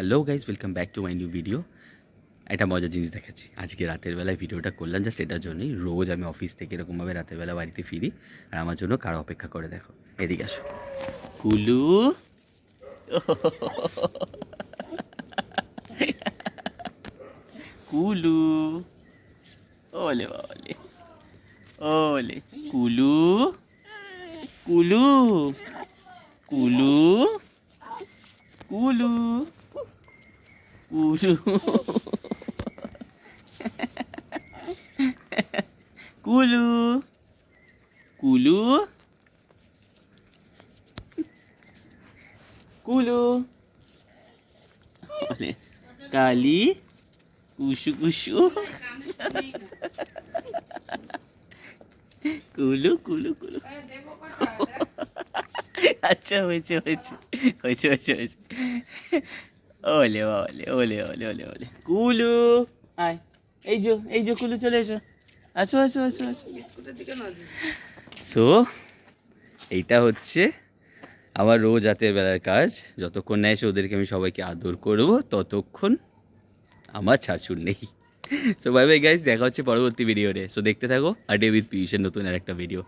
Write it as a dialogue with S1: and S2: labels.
S1: Hello guys welcome back to my new video একটা মজার জিনিস দেখাচ্ছি। আজকে রাতের বেলায় ভিডিওটা করলাম জাস্ট এটার জন্যই। রোজ আমি অফিস থেকে এরকমভাবে রাতের বেলা বাড়িতে ফিরি, আর আমার জন্য কারও অপেক্ষা করে দেখো। এদিকে আসো। কুলু। কুলু। ওলে ওলে। ওলে। কুলু। কুলু। কুলু। কুলু। কুলু কুলু কুলু কুলু কালি কুসু কুসু কুলু কুলু কুলু আচ্ছা হয়েছে হয়েছে হয়েছে হয়েছে হয়েছে ওলে ওলে ওলে ওলে ওলে ওলে কুলু আয় এই যো এই যো কুলু চলে এসো। আসো আসো আসো আসো। সো এইটা হচ্ছে আমার রোজ রাতের বেলার কাজ। যতক্ষণ না এসে ওদেরকে আমি সবাইকে আদর করব ততক্ষণ আমার ছাড়ছুর নেই। সো বাই বাই গাইজ দেখা হচ্ছে পরবর্তী ভিডিওতে সো দেখতে থাকো আর ডে উইথ পিউষের নতুন আর একটা ভিডিও